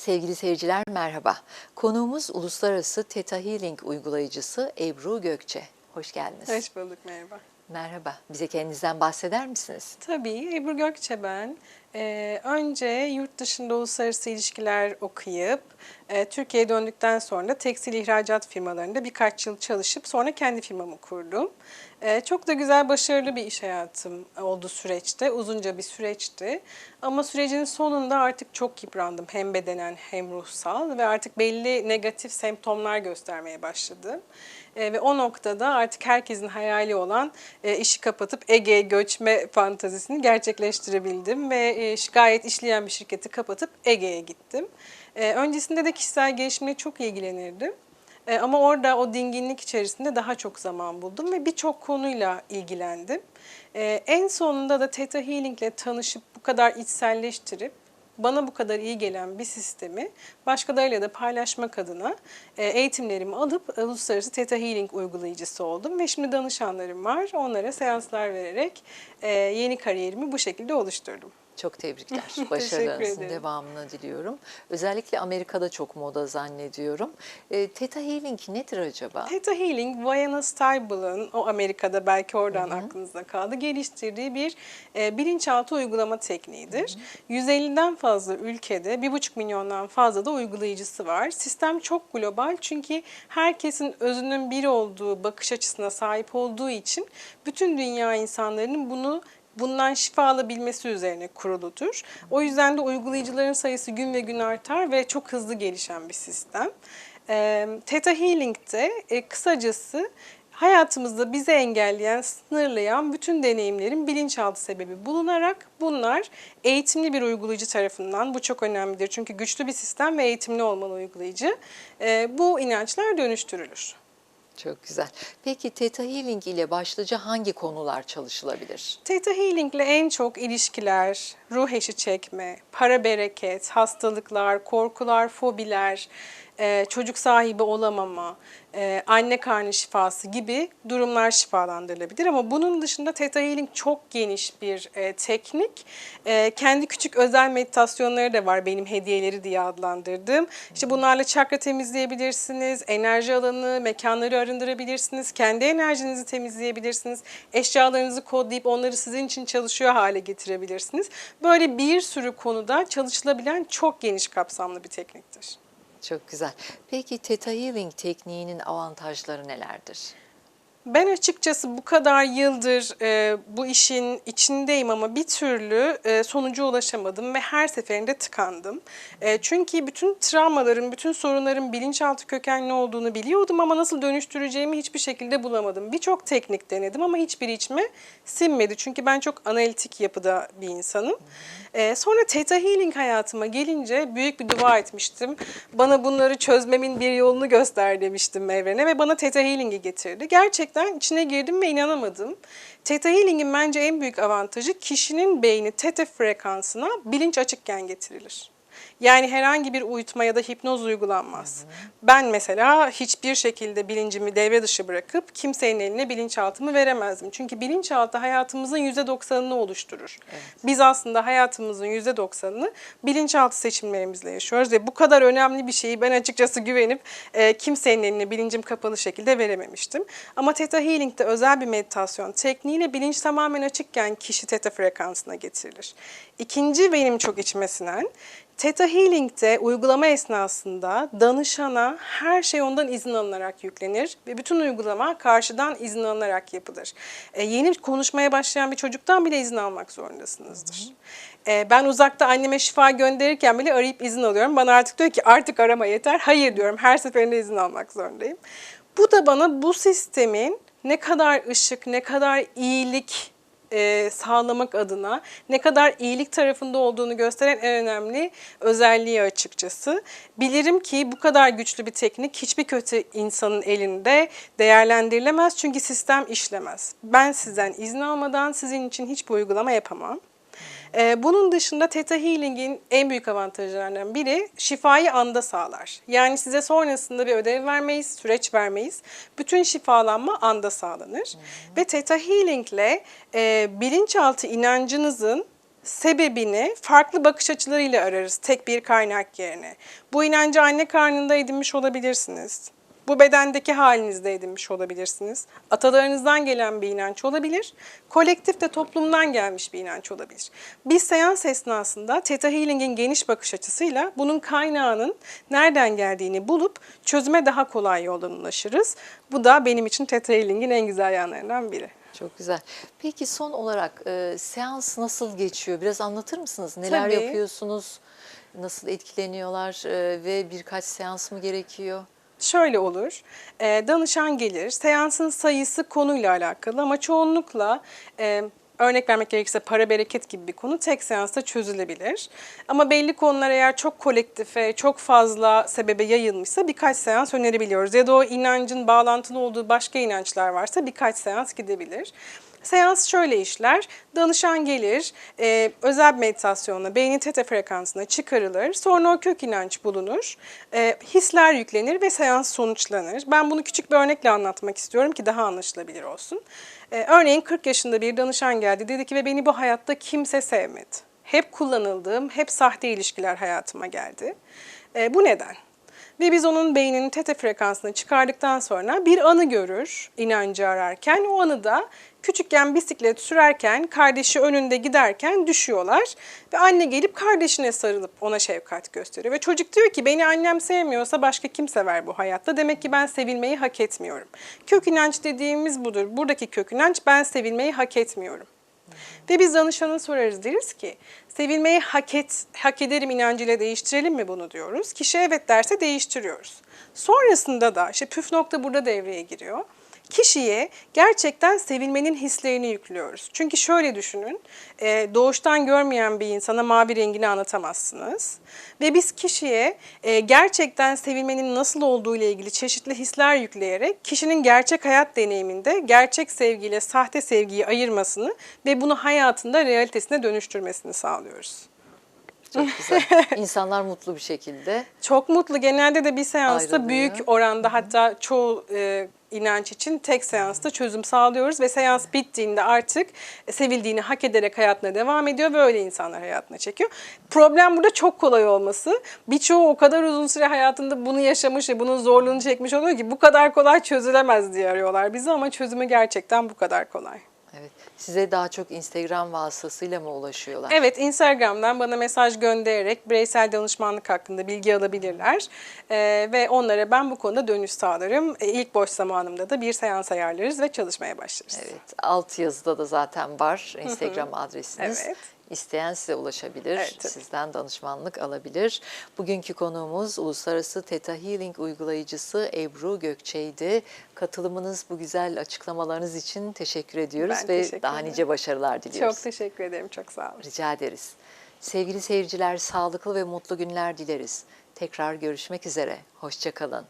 Sevgili seyirciler merhaba. Konuğumuz uluslararası Theta Healing uygulayıcısı Ebru Gökçe. Hoş geldiniz. Hoş bulduk merhaba. Merhaba. Bize kendinizden bahseder misiniz? Tabii Ebru Gökçe ben. Ee, önce yurt dışında uluslararası ilişkiler okuyup e, Türkiye'ye döndükten sonra tekstil ihracat firmalarında birkaç yıl çalışıp sonra kendi firmamı kurdum. Ee, çok da güzel, başarılı bir iş hayatım oldu süreçte. Uzunca bir süreçti. Ama sürecin sonunda artık çok yıprandım. Hem bedenen hem ruhsal ve artık belli negatif semptomlar göstermeye başladım. Ee, ve o noktada artık herkesin hayali olan e, işi kapatıp Ege'ye göçme fantazisini gerçekleştirebildim ve e, gayet işleyen bir şirketi kapatıp Ege'ye gittim. E, öncesinde de kişisel gelişimle çok ilgilenirdim. E, ama orada o dinginlik içerisinde daha çok zaman buldum ve birçok konuyla ilgilendim. E, en sonunda da Theta Healing ile tanışıp bu kadar içselleştirip bana bu kadar iyi gelen bir sistemi başkalarıyla da paylaşmak adına eğitimlerimi alıp uluslararası Theta Healing uygulayıcısı oldum ve şimdi danışanlarım var. Onlara seanslar vererek yeni kariyerimi bu şekilde oluşturdum. Çok tebrikler. Ederim. devamını diliyorum. Özellikle Amerika'da çok moda zannediyorum. E, Theta Healing nedir acaba? Theta Healing, Vianna Stiebel'ın o Amerika'da belki oradan aklınızda kaldı geliştirdiği bir e, bilinçaltı uygulama tekniğidir. 150'den fazla ülkede 1,5 milyondan fazla da uygulayıcısı var. Sistem çok global çünkü herkesin özünün bir olduğu bakış açısına sahip olduğu için bütün dünya insanların bunu bundan şifa alabilmesi üzerine kuruludur. O yüzden de uygulayıcıların sayısı gün ve gün artar ve çok hızlı gelişen bir sistem. E, Theta Healing'de e, kısacası hayatımızda bizi engelleyen, sınırlayan bütün deneyimlerin bilinçaltı sebebi bulunarak bunlar eğitimli bir uygulayıcı tarafından, bu çok önemlidir çünkü güçlü bir sistem ve eğitimli olmalı uygulayıcı, bu inançlar dönüştürülür. Çok güzel. Peki Theta Healing ile başlıca hangi konular çalışılabilir? Theta Healing ile en çok ilişkiler, ruh eşi çekme, para bereket, hastalıklar, korkular, fobiler, e, çocuk sahibi olamama, e, anne karnı şifası gibi durumlar şifalandırılabilir. Ama bunun dışında Theta Healing çok geniş bir e, teknik. Kendi küçük özel meditasyonları da var benim hediyeleri diye adlandırdığım. İşte bunlarla çakra temizleyebilirsiniz, enerji alanı, mekanları arındırabilirsiniz, kendi enerjinizi temizleyebilirsiniz, eşyalarınızı kodlayıp onları sizin için çalışıyor hale getirebilirsiniz. Böyle bir sürü konuda çalışılabilen çok geniş kapsamlı bir tekniktir. Çok güzel. Peki Theta Healing tekniğinin avantajları nelerdir? Ben açıkçası bu kadar yıldır e, bu işin içindeyim ama bir türlü e, sonuca ulaşamadım ve her seferinde tıkandım. E, çünkü bütün travmaların, bütün sorunların bilinçaltı kökenli olduğunu biliyordum ama nasıl dönüştüreceğimi hiçbir şekilde bulamadım. Birçok teknik denedim ama hiçbiri içime sinmedi. Çünkü ben çok analitik yapıda bir insanım. E, sonra Theta Healing hayatıma gelince büyük bir dua etmiştim. Bana bunları çözmemin bir yolunu göster demiştim evrene ve bana Theta Healing'i getirdi. Gerçekten içine girdim ve inanamadım. Theta Healing'in bence en büyük avantajı kişinin beyni teta frekansına bilinç açıkken getirilir. Yani herhangi bir uyutma ya da hipnoz uygulanmaz. Ben mesela hiçbir şekilde bilincimi devre dışı bırakıp kimsenin eline bilinçaltımı veremezdim. Çünkü bilinçaltı hayatımızın %90'ını oluşturur. Biz aslında hayatımızın %90'ını bilinçaltı seçimlerimizle yaşıyoruz ve bu kadar önemli bir şeyi ben açıkçası güvenip e, kimsenin eline bilincim kapalı şekilde verememiştim. Ama Theta Healing'de özel bir meditasyon tekniğiyle bilinç tamamen açıkken kişi teta frekansına getirilir. İkinci benim çok içime sinen Theta Healing'de uygulama esnasında danışana her şey ondan izin alınarak yüklenir ve bütün uygulama karşıdan izin alınarak yapılır. E, yeni konuşmaya başlayan bir çocuktan bile izin almak zorundasınızdır. E, ben uzakta anneme şifa gönderirken bile arayıp izin alıyorum. Bana artık diyor ki artık arama yeter. Hayır diyorum her seferinde izin almak zorundayım. Bu da bana bu sistemin ne kadar ışık, ne kadar iyilik e, sağlamak adına ne kadar iyilik tarafında olduğunu gösteren en önemli özelliği açıkçası. Bilirim ki bu kadar güçlü bir teknik hiçbir kötü insanın elinde değerlendirilemez çünkü sistem işlemez. Ben sizden izin almadan sizin için hiçbir uygulama yapamam. Ee, bunun dışında Theta Healing'in en büyük avantajlarından biri şifayı anda sağlar. Yani size sonrasında bir ödev vermeyiz, süreç vermeyiz. Bütün şifalanma anda sağlanır. Ve Theta Healing ile e, bilinçaltı inancınızın sebebini farklı bakış açılarıyla ararız tek bir kaynak yerine. Bu inancı anne karnında edinmiş olabilirsiniz. Bu bedendeki halinizde edinmiş olabilirsiniz. Atalarınızdan gelen bir inanç olabilir. Kolektif de toplumdan gelmiş bir inanç olabilir. Biz seans esnasında Theta Healing'in geniş bakış açısıyla bunun kaynağının nereden geldiğini bulup çözüme daha kolay yoldan ulaşırız. Bu da benim için Theta Healing'in en güzel yanlarından biri. Çok güzel. Peki son olarak e, seans nasıl geçiyor? Biraz anlatır mısınız? Neler Tabii. yapıyorsunuz? Nasıl etkileniyorlar e, ve birkaç seans mı gerekiyor? Şöyle olur, e, danışan gelir, seansın sayısı konuyla alakalı ama çoğunlukla e, örnek vermek gerekirse para bereket gibi bir konu tek seansta çözülebilir. Ama belli konular eğer çok kolektife, çok fazla sebebe yayılmışsa birkaç seans önerebiliyoruz. Ya da o inancın bağlantılı olduğu başka inançlar varsa birkaç seans gidebilir. Seans şöyle işler. Danışan gelir, e, özel meditasyonla beynin teta frekansına çıkarılır. Sonra o kök inanç bulunur. E, hisler yüklenir ve seans sonuçlanır. Ben bunu küçük bir örnekle anlatmak istiyorum ki daha anlaşılabilir olsun. E, örneğin 40 yaşında bir danışan geldi. Dedi ki ve beni bu hayatta kimse sevmedi. Hep kullanıldığım, hep sahte ilişkiler hayatıma geldi. E, bu neden? Ve biz onun beyninin teta frekansını çıkardıktan sonra bir anı görür inancı ararken. O anıda küçükken bisiklet sürerken kardeşi önünde giderken düşüyorlar. Ve anne gelip kardeşine sarılıp ona şefkat gösteriyor. Ve çocuk diyor ki beni annem sevmiyorsa başka kim sever bu hayatta? Demek ki ben sevilmeyi hak etmiyorum. Kök inanç dediğimiz budur. Buradaki kök inanç ben sevilmeyi hak etmiyorum. Ve biz danışana sorarız deriz ki sevilmeyi hak, et, hak ederim inancıyla değiştirelim mi bunu diyoruz. Kişi evet derse değiştiriyoruz. Sonrasında da işte püf nokta burada devreye giriyor. Kişiye gerçekten sevilmenin hislerini yüklüyoruz. Çünkü şöyle düşünün, e, doğuştan görmeyen bir insana mavi rengini anlatamazsınız. Ve biz kişiye e, gerçekten sevilmenin nasıl olduğu ile ilgili çeşitli hisler yükleyerek kişinin gerçek hayat deneyiminde gerçek sevgiyle sahte sevgiyi ayırmasını ve bunu hayatında realitesine dönüştürmesini sağlıyoruz. Çok güzel. İnsanlar mutlu bir şekilde. Çok mutlu. Genelde de bir seansta Ayrılıyor. büyük oranda hatta çoğu e, inanç için tek seansta çözüm sağlıyoruz ve seans bittiğinde artık sevildiğini hak ederek hayatına devam ediyor ve öyle insanlar hayatına çekiyor. Problem burada çok kolay olması. Birçoğu o kadar uzun süre hayatında bunu yaşamış ve bunun zorluğunu çekmiş oluyor ki bu kadar kolay çözülemez diye arıyorlar bizi ama çözümü gerçekten bu kadar kolay. Evet. Size daha çok Instagram vasıtasıyla mı ulaşıyorlar? Evet, Instagram'dan bana mesaj göndererek bireysel danışmanlık hakkında bilgi alabilirler. Ee, ve onlara ben bu konuda dönüş sağlarım. Ee, ilk boş zamanımda da bir seans ayarlarız ve çalışmaya başlarız. Evet. Alt yazıda da zaten var Instagram adresiniz. Evet. İsteyen size ulaşabilir, Evet, sizden danışmanlık alabilir. Bugünkü konuğumuz Uluslararası Theta Healing uygulayıcısı Ebru Gökçe'ydi. Katılımınız, bu güzel açıklamalarınız için teşekkür ediyoruz Ben ve teşekkür daha nice başarılar diliyoruz. Çok teşekkür ederim, çok sağ olun. Rica ederiz. Sevgili seyirciler, sağlıklı ve mutlu günler dileriz. Tekrar görüşmek üzere. Hoşçakalın.